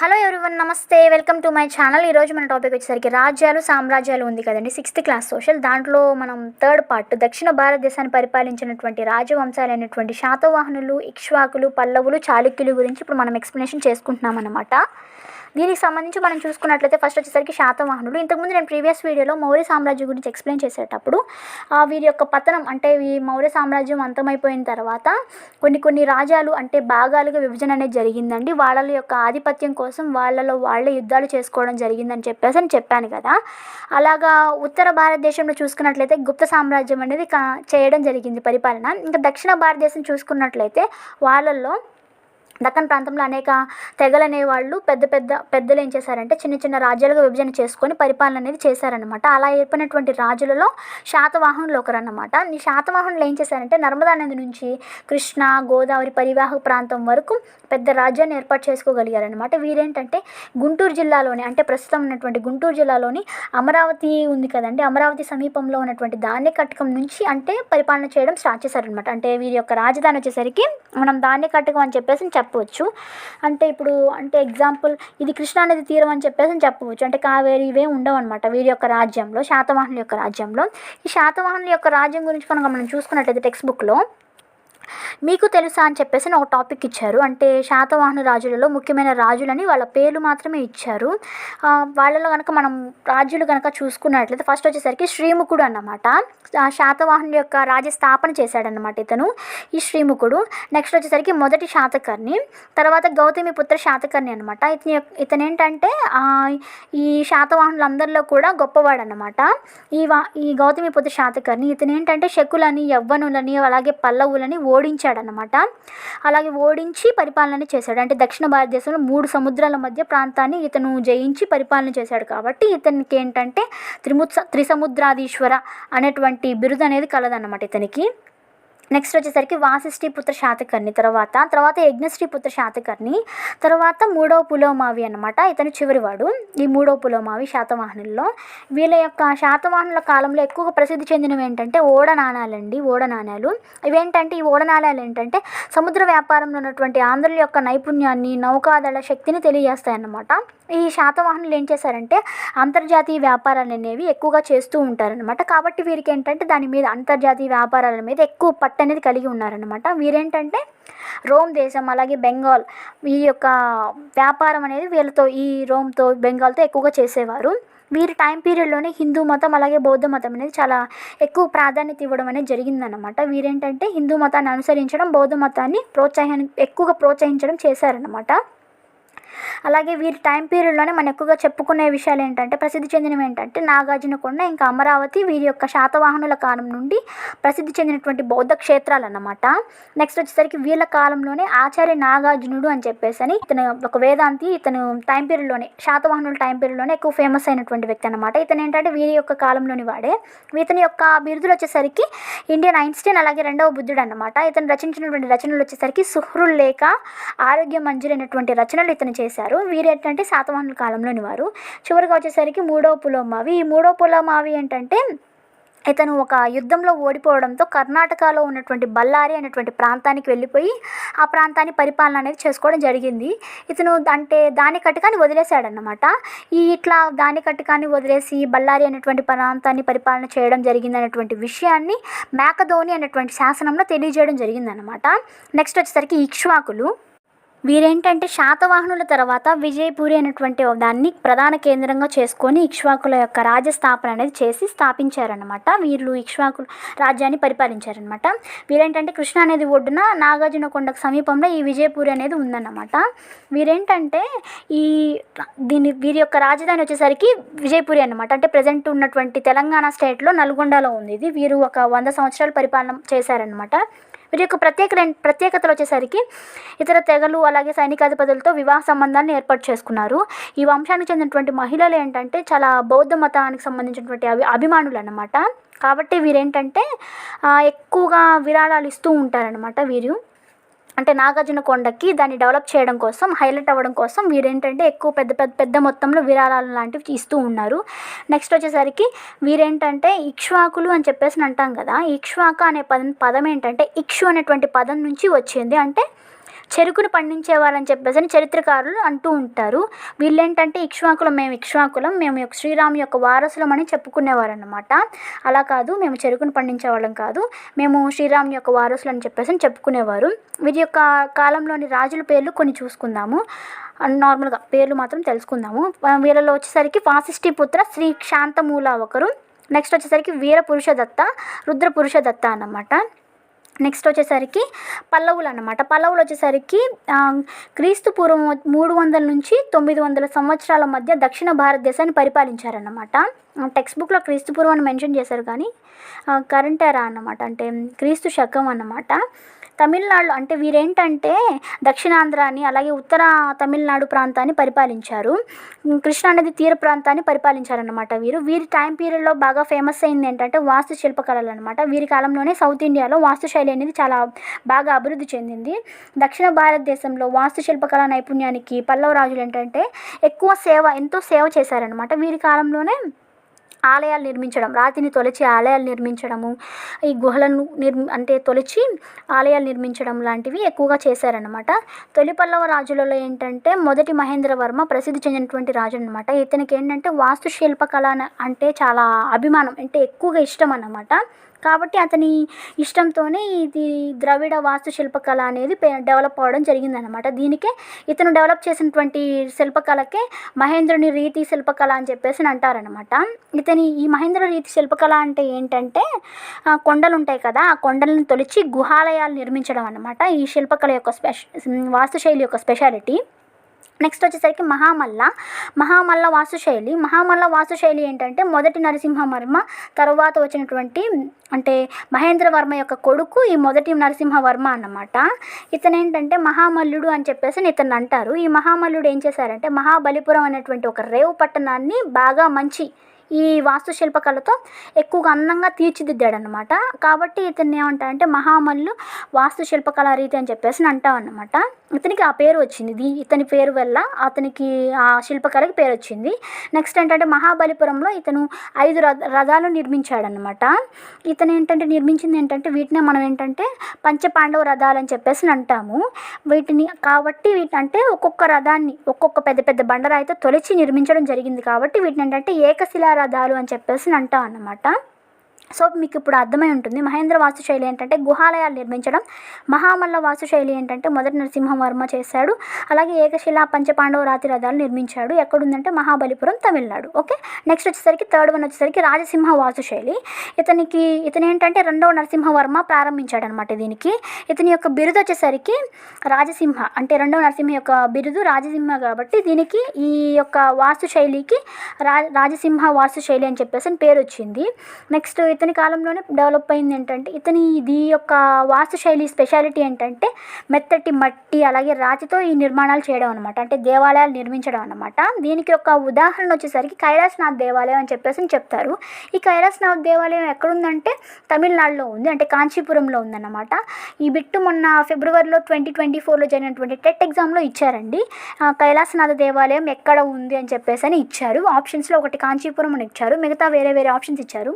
Hello everyone నమస్తే. Welcome to my channel ఈరోజు మన టాపిక్ వచ్చేసరికి రాజ్యాలు సామ్రాజ్యాలు ఉంది కదండి. సిక్స్త్ క్లాస్ సోషల్ దాంట్లో మనం థర్డ్ పార్ట్ దక్షిణ భారతదేశాన్ని పరిపాలించినటువంటి రాజవంశాలైనటువంటి శాతవాహనులు ఇక్ష్వాకులు పల్లవులు చాళుక్యులు గురించి ఇప్పుడు మనం ఎక్స్ప్లెనేషన్ చేసుకుంటున్నాం అనమాట దీనికి సంబంధించి మనం చూసుకున్నట్లయితే ఫస్ట్ వచ్చేసరికి శాతవాహనులు. ఇంతకుముందు నేను ప్రీవియస్ వీడియోలో మౌర్య సామ్రాజ్యం గురించి ఎక్స్ప్లెయిన్ చేసేటప్పుడు వీరి యొక్క పతనం అంటే ఈ మౌర్య సామ్రాజ్యం అంతమైపోయిన తర్వాత కొన్ని కొన్ని రాజ్యాలు అంటే భాగాలుగా విభజన అనేది జరిగిందండి. వాళ్ళ యొక్క ఆధిపత్యం కోసం వాళ్ళలో వాళ్ళే యుద్ధాలు చేసుకోవడం జరిగిందని చెప్పేసి అని చెప్పాను కదా. అలాగా ఉత్తర భారతదేశంలో చూసుకున్నట్లయితే గుప్త సామ్రాజ్యం అనేది చేయడం జరిగింది పరిపాలన. ఇంకా దక్షిణ భారతదేశం చూసుకున్నట్లయితే వాళ్ళల్లో దక్కన్ ప్రాంతంలో అనేక తెగలనే వాళ్ళు పెద్ద పెద్ద పెద్దలు ఏం చేశారంటే చిన్న చిన్న రాజ్యాలుగా విభజన చేసుకొని పరిపాలన అనేది చేశారనమాట అలా ఏర్పడినటువంటి రాజులలో శాతవాహనులు ఒకరన్నమాట. ఈ శాతవాహనులు ఏం చేశారంటే నర్మదా నది నుంచి కృష్ణ గోదావరి పరివాహక ప్రాంతం వరకు పెద్ద రాజ్యాన్ని ఏర్పాటు చేసుకోగలిగారనమాట వీరేంటంటే గుంటూరు జిల్లాలోని అంటే ప్రస్తుతం ఉన్నటువంటి గుంటూరు జిల్లాలోని అమరావతి ఉంది కదండి. అమరావతి సమీపంలో ఉన్నటువంటి ధాన్యకటకం నుంచి అంటే పరిపాలన చేయడం స్టార్ట్ చేశారనమాట అంటే వీరి యొక్క రాజధాని వచ్చేసరికి మనం ధాన్యకటకం అని చెప్పేసి చెప్పవచ్చు. అంటే ఇప్పుడు అంటే ఎగ్జాంపుల్ ఇది కృష్ణానది తీరం అని చెప్పేసి చెప్పవచ్చు. అంటే కావేరి ఇవే ఉండవు అనమాట వీరి యొక్క రాజ్యంలో శాతవాహనుల యొక్క రాజ్యంలో. ఈ శాతవాహనుల యొక్క రాజ్యం గురించి కనుక మనం చూసుకున్నట్లయితే టెక్స్ట్ బుక్లో మీకు తెలుసా అని చెప్పేసి ఒక టాపిక్ ఇచ్చారు. అంటే శాతవాహన రాజులలో ముఖ్యమైన రాజులని వాళ్ళ పేర్లు మాత్రమే ఇచ్చారు. వాళ్ళలో కనుక మనం రాజులు కనుక చూసుకున్నట్లయితే ఫస్ట్ వచ్చేసరికి శ్రీముఖుడు అన్నమాట. ఆ యొక్క రాజ్య స్థాపన చేశాడన్నమాట ఇతను ఈ శ్రీముఖుడు. నెక్స్ట్ వచ్చేసరికి మొదటి శాతకర్ణి తర్వాత గౌతమి పుత్ర శాతకర్ణి అనమాట ఇతని ఇతను ఏంటంటే ఈ శాతవాహనులందరిలో కూడా గొప్పవాడు అనమాట ఈ వా ఈ గౌతమి పుత్ర శాతకర్ణి ఇతను ఏంటంటే శకులని యవ్వనులని అలాగే పల్లవులని ఓడించాడనమాట అలాగే ఓడించి పరిపాలన చేశాడు. అంటే దక్షిణ భారతదేశంలో మూడు సముద్రాల మధ్య ప్రాంతాన్ని ఇతను జయించి పరిపాలన చేశాడు కాబట్టి ఇతనికి ఏంటంటే త్రిముత్స త్రిసముద్రాధీశ్వర అనేటువంటి బిరుదు అనేది కలదన్నమాట ఇతనికి. నెక్స్ట్ వచ్చేసరికి వాసిష్ఠి పుత్ర శాతకర్ణి తర్వాత తర్వాత యజ్ఞశ్రీ పుత్ర శాతకర్ణి తర్వాత మూడవ పులోమావి అనమాట ఇతను చివరివాడు. ఈ మూడవ పులోమావి శాతవాహనుల్లో వీళ్ళ యొక్క శాతవాహనుల కాలంలో ఎక్కువగా ప్రసిద్ధి చెందినవి ఏంటంటే ఓడ నాణాలండి ఓడ నాణాలు ఇవేంటంటే ఈ ఓడ నాణాలు ఏంటంటే సముద్ర వ్యాపారంలో ఉన్నటువంటి ఆంధ్రుల యొక్క నైపుణ్యాన్ని నౌకాదళ శక్తిని తెలియజేస్తాయన్నమాట. ఈ శాతవాహనులు ఏం చేశారంటే అంతర్జాతీయ వ్యాపారాలు అనేవి ఎక్కువగా చేస్తూ ఉంటారనమాట కాబట్టి వీరికి ఏంటంటే దాని మీద అంతర్జాతీయ వ్యాపారాల మీద ఎక్కువ పట్టు అనేది కలిగి ఉన్నారనమాట వీరేంటంటే రోమ్ దేశం అలాగే బెంగాల్ ఈ యొక్క వ్యాపారం అనేది వీళ్ళతో ఈ రోమ్తో బెంగాల్తో ఎక్కువగా చేసేవారు. వీరి టైం పీరియడ్లోనే హిందూ మతం అలాగే బౌద్ధ మతం అనేది చాలా ఎక్కువ ప్రాధాన్యత ఇవ్వడం అనేది జరిగిందనమాట వీరేంటంటే హిందూ మతాన్ని అనుసరించడం బౌద్ధ మతాన్ని ప్రోత్సాహాన్ని ఎక్కువగా ప్రోత్సహించడం చేశారనమాట అలాగే వీరి టైం పీరియడ్లోనే మనం ఎక్కువగా చెప్పుకునే విషయాలు ఏంటంటే ప్రసిద్ధి చెందినవి ఏంటంటే నాగార్జునకొండ ఇంకా అమరావతి వీరి యొక్క శాతవాహనుల కాలం నుండి ప్రసిద్ధి చెందినటువంటి బౌద్ధ క్షేత్రాలు అన్నమాట నెక్స్ట్ వచ్చేసరికి వీళ్ళ కాలంలోనే ఆచార్య నాగార్జునుడు అని చెప్పేసి అని ఇతను ఒక వేదాంతి ఇతను టైం పీరియడ్లోనే శాతవాహనుల టైం పీరియడ్లోనే ఎక్కువ ఫేమస్ అయినటువంటి వ్యక్తి అనమాట ఇతను ఏంటంటే వీరి యొక్క కాలంలోని వాడే. ఇతని యొక్క బిరుదులు వచ్చేసరికి ఇండియన్ ఐన్స్టీన్ అలాగే రెండవ బుద్ధుడు అనమాట ఇతను రచించినటువంటి రచనలు వచ్చేసరికి సుహృల్ లేఖ ఆరోగ్య మంజులైనటువంటి రచనలు ఇతను చేశారు. వీరు ఏంటంటే శాతవాహనుల కాలంలోని వారు. చివరిగా వచ్చేసరికి మూడో పులోమావి. ఈ మూడో పులోమావి ఏంటంటే ఇతను ఒక యుద్ధంలో ఓడిపోవడంతో కర్ణాటకలో ఉన్నటువంటి బళ్ళారి అనేటువంటి ప్రాంతానికి వెళ్ళిపోయి ఆ ప్రాంతాన్ని పరిపాలన అనేది చేసుకోవడం జరిగింది. ఇతను అంటే దాని కటకాన్ని వదిలేశాడనమాట ఈ ఇట్లా దాని కటకాన్ని వదిలేసి బళ్ళారి అనేటువంటి ప్రాంతాన్ని పరిపాలన చేయడం జరిగింది అనేటువంటి విషయాన్ని మేకధోని అనేటువంటి శాసనంలో తెలియజేయడం జరిగిందనమాట నెక్స్ట్ వచ్చేసరికి ఇక్ష్వాకులు. వీరేంటంటే శాతవాహనుల తర్వాత విజయపూరి అనేటువంటి దాన్ని ప్రధాన కేంద్రంగా చేసుకొని ఇక్ష్వాకుల యొక్క రాజ్యస్థాపన అనేది చేసి స్థాపించారనమాట వీళ్ళు ఇక్ష్వాకుల రాజ్యాన్ని పరిపాలించారనమాట వీరేంటంటే కృష్ణ అనేది ఒడ్డున నాగార్జునకొండకు సమీపంలో ఈ విజయపూరి అనేది ఉందన్నమాట. వీరేంటంటే ఈ దీని వీరి యొక్క రాజధాని వచ్చేసరికి విజయపూరి అనమాట అంటే ప్రజెంట్ ఉన్నటువంటి తెలంగాణ స్టేట్లో నల్గొండలో ఉంది ఇది. వీరు ఒక వంద సంవత్సరాల పరిపాలన చేశారనమాట వీరి యొక్క ప్రత్యేక ప్రత్యేకతలు వచ్చేసరికి ఇతర తెగలు అలాగే సైనికాధిపతులతో వివాహ సంబంధాలను ఏర్పాటు చేసుకున్నారు. ఈ వంశానికి చెందినటువంటి మహిళలు ఏంటంటే చాలా బౌద్ధ మతానికి సంబంధించినటువంటి అభి అభిమానులు అన్నమాట. కాబట్టి వీరేంటంటే ఎక్కువగా విరాళాలు ఇస్తూ ఉంటారనమాట వీరు. అంటే నాగార్జున కొండకి దాన్ని డెవలప్ చేయడం కోసం హైలైట్ అవ్వడం కోసం వీరేంటంటే ఎక్కువ పెద్ద పెద్ద పెద్ద మొత్తంలో విరాళాలు లాంటివి ఇస్తూ ఉన్నారు. నెక్స్ట్ వచ్చేసరికి వీరేంటంటే ఇక్ష్వాకులు అని చెప్పేసి అంటాం కదా ఇక్ష్వాక అనే పదం పదం ఏంటంటే ఇక్షు అనేటువంటి పదం నుంచి వచ్చింది. అంటే చెరుకును పండించేవారని చెప్పేసి అని చరిత్రకారులు అంటూ ఉంటారు. వీళ్ళేంటంటే ఇక్ష్వాకులం మేము ఇక్ష్వాకులం మేము శ్రీరాము యొక్క వారసులం అని చెప్పుకునేవారు అనమాట అలా కాదు మేము చెరుకును పండించే వాళ్ళం కాదు మేము శ్రీరాముని యొక్క వారసులు అని చెప్పేసి అని చెప్పుకునేవారు. వీరి యొక్క కాలంలోని రాజుల పేర్లు కొన్ని చూసుకుందాము. నార్మల్గా పేర్లు మాత్రం తెలుసుకుందాము. వీళ్ళలో వచ్చేసరికి వాసిష్ఠి పుత్ర శ్రీ శాంతమూల ఒకరు. నెక్స్ట్ వచ్చేసరికి వీర పురుష దత్త రుద్ర పురుష దత్త అన్నమాట. నెక్స్ట్ వచ్చేసరికి పల్లవులు అన్నమాట పల్లవులు వచ్చేసరికి క్రీస్తు పూర్వం మూడు వందల నుంచి తొమ్మిది వందల సంవత్సరాల మధ్య దక్షిణ భారతదేశాన్ని పరిపాలించారన్నమాట. టెక్స్ట్ బుక్లో క్రీస్తు పూర్వాన్ని మెన్షన్ చేశారు కానీ కరెంట్ ఎరా అన్నమాట. అంటే క్రీస్తు శకం అన్నమాట. తమిళనాడు అంటే వీరేంటంటే దక్షిణాంధ్రాని అలాగే ఉత్తర తమిళనాడు ప్రాంతాన్ని పరిపాలించారు. కృష్ణానది కృష్ణా తీర ప్రాంతాన్ని పరిపాలించారనమాట వీరు. వీరి టైం పీరియడ్లో బాగా ఫేమస్ అయింది ఏంటంటే వాస్తు శిల్పకళలు అనమాట వీరి కాలంలోనే సౌత్ ఇండియాలో వాస్తుశైలి అనేది చాలా బాగా అభివృద్ధి చెందింది. దక్షిణ భారతదేశంలో వాస్తు శిల్పకళ నైపుణ్యానికి పల్లవ రాజులు ఏంటంటే ఎక్కువ సేవ ఎంతో సేవ చేశారనమాట వీరి కాలంలోనే ఆలయాలు నిర్మించడం రాతిని తొలచి ఆలయాలు నిర్మించడము ఈ గుహలను నిర్మి అంటే తొలిచి ఆలయాలు నిర్మించడం లాంటివి ఎక్కువగా చేశారనమాట తొలి పల్లవ రాజులలో ఏంటంటే మొదటి మహేంద్రవర్మ ప్రసిద్ధి చెందినటువంటి రాజు అనమాట ఇతనికి ఏంటంటే వాస్తు శిల్పకళ అంటే చాలా అభిమానం అంటే ఎక్కువగా ఇష్టం అన్నమాట. కాబట్టి అతని ఇష్టంతోనే ఇది ద్రవిడ వాస్తు శిల్పకళ అనేది డెవలప్ అవ్వడం జరిగిందనమాట దీనికే ఇతను డెవలప్ చేసినటువంటి శిల్పకళకే మహేంద్రుని రీతి శిల్పకళ అని చెప్పేసి అంటారనమాట ఇతని ఈ మహేంద్ర రీతి శిల్పకళ అంటే ఏంటంటే కొండలు ఉంటాయి కదా ఆ కొండలను తొలిచి గుహాలయాలు నిర్మించడం అనమాట ఈ శిల్పకళ యొక్క స్పెష వాస్తుశైలి యొక్క స్పెషాలిటీ. నెక్స్ట్ వచ్చేసరికి మహామల్ల. మహామల్ల వాస్తుశైలి. మహామల్ల వాస్తుశైలి ఏంటంటే మొదటి నరసింహవర్మ తర్వాత వచ్చినటువంటి అంటే మహేంద్రవర్మ యొక్క కొడుకు ఈ మొదటి నరసింహవర్మ అన్నమాట. ఇతను ఏంటంటే మహామల్లుడు అని చెప్పేసి ఇతను అంటారు. ఈ మహామల్లుడు ఏం చేశారంటే మహాబలిపురం అనేటువంటి ఒక రేవు పట్టణాన్ని బాగా మంచి ఈ వాస్తుశిల్పకళతో ఎక్కువగా అందంగా తీర్చిదిద్దాడనమాట కాబట్టి ఇతన్ని ఏమంటారంటే మహామల్లు వాస్తుశిల్పకళా రీతి అని చెప్పేసి అంటాం అన్నమాట ఇతనికి ఆ పేరు వచ్చింది. ఇతని పేరు వల్ల అతనికి ఆ శిల్పకళకి పేరు వచ్చింది. నెక్స్ట్ ఏంటంటే మహాబలిపురంలో ఇతను ఐదు రథ రథాలు నిర్మించాడనమాట ఇతను ఏంటంటే నిర్మించింది ఏంటంటే వీటినే మనం ఏంటంటే పంచపాండవ రథాలు అని చెప్పేసి అంటాము. వీటిని కాబట్టి వీటంటే అంటే ఒక్కొక్క రథాన్ని ఒక్కొక్క పెద్ద పెద్ద బండరాయితో తొలిచి నిర్మించడం జరిగింది కాబట్టి వీటిని ఏంటంటే ఏకశిలా రథాలు అని చెప్పేసి అంటాం అన్నమాట సో మీకు ఇప్పుడు అర్థమై ఉంటుంది మహేంద్ర వాస్తుశైలి ఏంటంటే గుహాలయాలు నిర్మించడం. మహామల్ల వాస్తుశైలి ఏంటంటే మొదటి నరసింహవర్మ చేశాడు. అలాగే ఏకశిలా పంచపాండవ రాతి రథాలు నిర్మించాడు. ఎక్కడుందంటే మహాబలిపురం తమిళనాడు. ఓకే? నెక్స్ట్ వచ్చేసరికి థర్డ్ వన్ వచ్చేసరికి రాజసింహ వాస్తుశైలి. ఇతనికి ఇతను ఏంటంటే రెండవ నరసింహవర్మ ప్రారంభించాడు అనమాట దీనికి. ఇతని యొక్క బిరుదు వచ్చేసరికి రాజసింహ అంటే రెండవ నరసింహ యొక్క బిరుదు రాజసింహ కాబట్టి దీనికి ఈ యొక్క వాస్తుశైలికి రా రాజసింహ వాస్తుశైలి అని చెప్పేసి అని పేరు వచ్చింది నెక్స్ట్ ఇతని కాలంలోనే డెవలప్ అయింది ఏంటంటే ఇతని ఇది యొక్క వాస్తుశైలి స్పెషాలిటీ ఏంటంటే మెత్తటి మట్టి అలాగే రాతితో ఈ నిర్మాణాలు చేయడం అనమాట అంటే దేవాలయాలు నిర్మించడం అనమాట దీనికి ఒక ఉదాహరణ వచ్చేసరికి కైలాసనాథ్ దేవాలయం అని చెప్పేసి అని చెప్తారు. ఈ కైలాసనాథ్ దేవాలయం ఎక్కడుందంటే తమిళనాడులో ఉంది. అంటే కాంచీపురంలో ఉందన్నమాట. ఈ బిట్టు మొన్న ఫిబ్రవరిలో ట్వంటీ ట్వంటీ ఫోర్లో జరిగినటువంటి టెట్ ఎగ్జామ్లో ఇచ్చారండి. కైలాసనాథ దేవాలయం ఎక్కడ ఉంది అని చెప్పేసి అని ఇచ్చారు. ఆప్షన్స్లో ఒకటి కాంచీపురం అని ఇచ్చారు. మిగతా వేరే వేరే ఆప్షన్స్ ఇచ్చారు.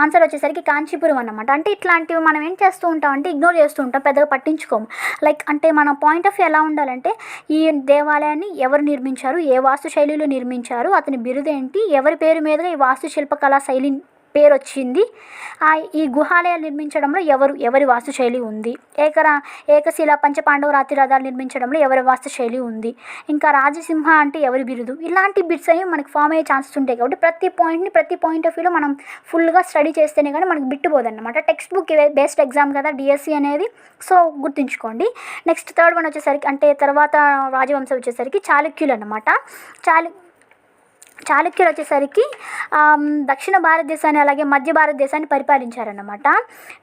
ఆన్సర్ వచ్చేసరికి కాంచీపురం అన్నమాట. అంటే ఇట్లాంటివి మనం ఏం చేస్తూ ఉంటాం అంటే ఇగ్నోర్ చేస్తూ ఉంటాం పెద్దగా పట్టించుకోము. లైక్ అంటే మన పాయింట్ ఆఫ్ వ్యూ ఎలా ఉండాలంటే ఈ దేవాలయాన్ని ఎవరు నిర్మించారు ఏ వాస్తు శైలిలో నిర్మించారు అతని బిరుదేంటి ఎవరి పేరు మీదుగా ఈ వాస్తు శిల్పకళా శైలి పేరు వచ్చింది ఈ గుహాలయాలు నిర్మించడంలో ఎవరు ఎవరి వాస్తుశైలి ఉంది? ఏకర ఏకశిల పంచపాండవ రాతి రథాలు నిర్మించడంలో ఎవరి వాస్తుశైలి ఉంది? ఇంకా రాజసింహ అంటే ఎవరి బిరుదు? ఇలాంటి బిట్స్ అనేవి మనకి ఫామ్ అయ్యే ఛాన్సెస్ ఉంటాయి కాబట్టి ప్రతి పాయింట్ని ప్రతి పాయింట్ ఆఫ్ వ్యూలో మనం ఫుల్గా స్టడీ చేస్తేనే కానీ మనకి బిట్టుపోదన్నమాట టెక్స్ట్ బుక్ బేస్డ్ ఎగ్జామ్ కదా డిఎస్సి అనేది. సో గుర్తుంచుకోండి. నెక్స్ట్ థర్డ్ వన్ వచ్చేసరికి అంటే తర్వాత రాజవంశం వచ్చేసరికి చాళుక్యులు అనమాట చాళు చాళుక్యులు వచ్చేసరికి దక్షిణ భారతదేశాన్ని అలాగే మధ్య భారతదేశాన్ని పరిపాలించారన్నమాట.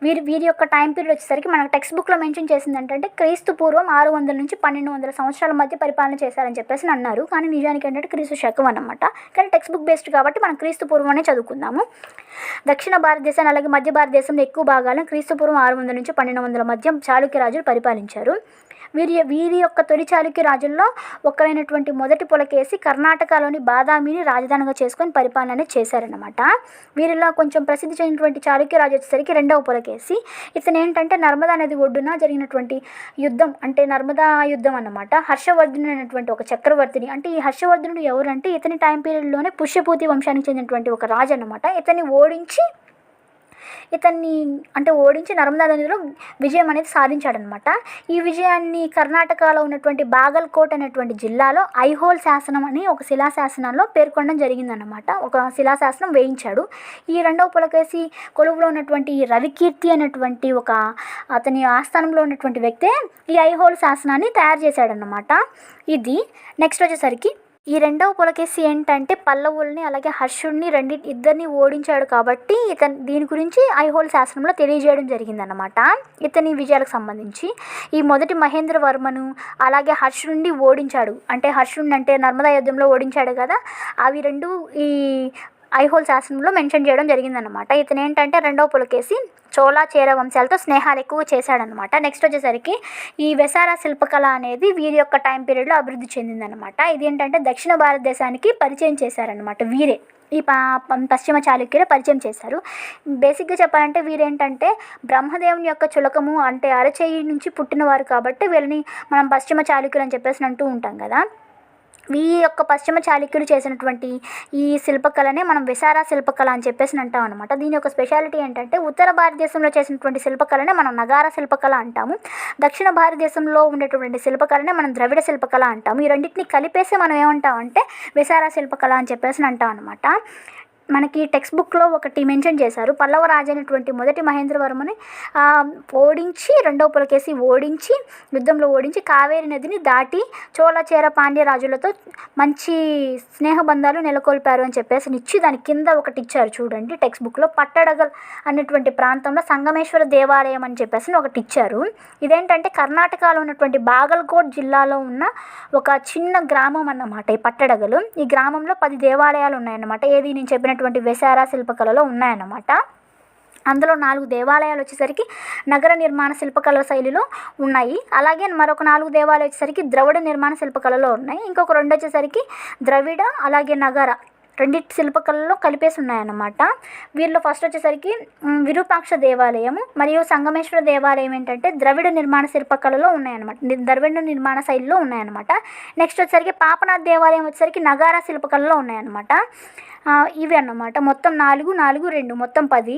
వీరి వీరి యొక్క టైం పీరియడ్ వచ్చేసరికి మనకు టెక్స్ట్ బుక్లో మెన్షన్ చేసింది ఏంటంటే క్రీస్తు పూర్వం ఆరు వందల నుంచి పన్నెండు వందల సంవత్సరాల మధ్య పరిపాలన చేశారని చెప్పేసి అన్నారు. కానీ నిజానికి ఏంటంటే క్రీస్తు శకం అన్నమాట. కానీ టెక్స్ట్ బుక్ బేస్డ్ కాబట్టి మనం క్రీస్తు పూర్వమే చదువుకుందాము. దక్షిణ భారతదేశాన్ని అలాగే మధ్య భారతదేశంలో ఎక్కువ భాగాలను క్రీస్తు పూర్వం ఆరు వందల నుంచి పన్నెండు వందల మధ్య చాళుక్య రాజులు పరిపాలించారు. వీరి వీరి యొక్క తొలి చాళుక్య రాజుల్లో ఒకరైనటువంటి మొదటి పులకేసి కర్ణాటకలోని బాదామిని రాజధానిగా చేసుకొని పరిపాలన చేశారనమాట వీరిలో కొంచెం ప్రసిద్ధి చెందినటువంటి చాళుక్య రాజు వచ్చేసరికి రెండవ పులకేసి. ఇతను ఏంటంటే నర్మదా నది ఒడ్డున జరిగినటువంటి యుద్ధం అంటే నర్మదా యుద్ధం అన్నమాట. హర్షవర్ధనుడు అనేటువంటి ఒక చక్రవర్తిని అంటే ఈ హర్షవర్ధనుడు ఎవరంటే ఇతని టైం పీరియడ్లోనే పుష్యపూతి వంశానికి చెందినటువంటి ఒక రాజు అనమాట ఇతన్ని ఓడించి ఇతన్ని అంటే ఓడించి నర్మదా నదిలో విజయం అనేది సాధించాడనమాట. ఈ విజయాన్ని కర్ణాటకలో ఉన్నటువంటి బాగల్కోట్ అనేటువంటి జిల్లాలో ఐహోల్ శాసనం అని ఒక శిలాశాసనంలో పేర్కొనడం జరిగిందనమాట. ఒక శిలాశాసనం వేయించాడు. ఈ రెండవ పులకేసి కొలువులో ఉన్నటువంటి ఈ రవికీర్తి అనేటువంటి ఒక అతని ఆస్థానంలో ఉన్నటువంటి వ్యక్తే ఈ ఐహోల్ శాసనాన్ని తయారు చేశాడనమాట. ఇది నెక్స్ట్ వచ్చేసరికి ఈ రెండవ పులకేసి ఏంటంటే పల్లవుల్ని అలాగే హర్షుడిని రెండి ఇద్దరిని ఓడించాడు కాబట్టి ఇతను దీని గురించి ఐహోల్ శాస్త్రంలో తెలియజేయడం జరిగిందనమాట ఇతని విజయాలకు సంబంధించి ఈ మొదటి మహేంద్రవర్మను అలాగే హర్షుడిని ఓడించాడు. అంటే హర్షుడిని అంటే నర్మదా యుద్ధంలో ఓడించాడు కదా అవి రెండు ఈ ఐహోల్ శాసనంలో మెన్షన్ చేయడం జరిగిందనమాట ఇతను ఏంటంటే రెండవ పులకేసి చోళా చేర వంశాలతో స్నేహాలు ఎక్కువ చేశాడనమాట నెక్స్ట్ వచ్చేసరికి ఈ వెసారా శిల్పకళ అనేది వీరి యొక్క టైం పీరియడ్లో అభివృద్ధి చెందిందనమాట ఇది ఏంటంటే దక్షిణ భారతదేశానికి పరిచయం చేశారనమాట వీరే. ఈ పశ్చిమ చాళుక్యులు పరిచయం చేశారు. బేసిక్గా చెప్పాలంటే వీరేంటంటే బ్రహ్మదేవుని యొక్క చులకము అంటే అరచేయి నుంచి పుట్టినవారు కాబట్టి వీళ్ళని మనం పశ్చిమ చాళుక్యులు అని చెప్పేసి అంటూ ఉంటాం కదా. ఈ యొక్క పశ్చిమ చాళుక్యులు చేసినటువంటి ఈ శిల్పకళనే మనం విసారా శిల్పకళ అని చెప్పేసి అంటాం అనమాట దీని యొక్క స్పెషాలిటీ ఏంటంటే ఉత్తర భారతదేశంలో చేసినటువంటి శిల్పకళనే మనం నగార శిల్పకళ అంటాము. దక్షిణ భారతదేశంలో ఉండేటువంటి శిల్పకళనే మనం ద్రవిడ శిల్పకళ అంటాము. ఈ రెండింటిని కలిపేసి మనం ఏమంటామంటే విసారా శిల్పకళ అని చెప్పేసి అంటాం అనమాట మనకి టెక్స్ట్ బుక్లో ఒకటి మెన్షన్ చేశారు. పల్లవ రాజు అయినటువంటి మొదటి మహేంద్రవర్మని ఓడించి రెండవ పులకేసి ఓడించి యుద్ధంలో ఓడించి కావేరి నదిని దాటి చోళచేర పాండ్య రాజులతో మంచి స్నేహబంధాలు నెలకొల్పారు అని చెప్పేసి ఇచ్చి దాని కింద ఒకటి ఇచ్చారు చూడండి టెక్స్ట్ బుక్లో. పట్టడగల్ అనేటువంటి ప్రాంతంలో సంగమేశ్వర దేవాలయం అని చెప్పేసి ఒకటి ఇచ్చారు. ఇదేంటంటే కర్ణాటకలో ఉన్నటువంటి బాగల్కోట్ జిల్లాలో ఉన్న ఒక చిన్న గ్రామం అన్నమాట ఈ పట్టడగలు. ఈ గ్రామంలో పది దేవాలయాలు ఉన్నాయన్నమాట. ఏది నేను చెప్పినటువంటి వెసారా శిల్పకళలో ఉన్నాయన్నమాట. అందులో నాలుగు దేవాలయాలు వచ్చేసరికి నగర నిర్మాణ శిల్పకళ శైలిలో ఉన్నాయి. అలాగే మరొక నాలుగు దేవాలయాలు వచ్చేసరికి ద్రవిడ నిర్మాణ శిల్పకళలో ఉన్నాయి. ఇంకొక రెండు వచ్చేసరికి ద్రవిడ అలాగే నగర రెండిటి శిల్పకళలో కలిపేసి ఉన్నాయన్నమాట. వీళ్ళు ఫస్ట్ వచ్చేసరికి విరూపాక్ష దేవాలయము మరియు సంగమేశ్వర దేవాలయం ఏంటంటే ద్రవిడ నిర్మాణ శిల్పకళలో ఉన్నాయన్నమాట. ద్రవిడ నిర్మాణ శైలిలో ఉన్నాయన్నమాట. నెక్స్ట్ వచ్చేసరికి పాపనాథ్ దేవాలయం వచ్చేసరికి నగారా శిల్పకళలో ఉన్నాయన్నమాట. ఇవి అన్నమాట. మొత్తం నాలుగు నాలుగు రెండు మొత్తం పది.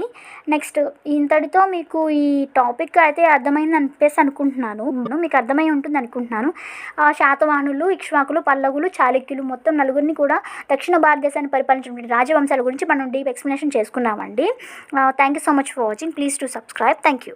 నెక్స్ట్ ఇంతటితో మీకు ఈ టాపిక్ అయితే అర్థమైంది అనిపేసి అనుకుంటున్నాను. మీకు అర్థమై ఉంటుంది అనుకుంటున్నాను. శాతవాహనులు ఇక్ష్వాకులు పల్లవులు చాళుక్యులు మొత్తం నలుగురిని కూడా దక్షిణ భారతదేశాన్ని పరిపాలించినటువంటి రాజవంశాల గురించి మనం డీప్ ఎక్స్ప్లెనేషన్ చేసుకున్నామండి. Thank you so much for watching please to subscribe thank you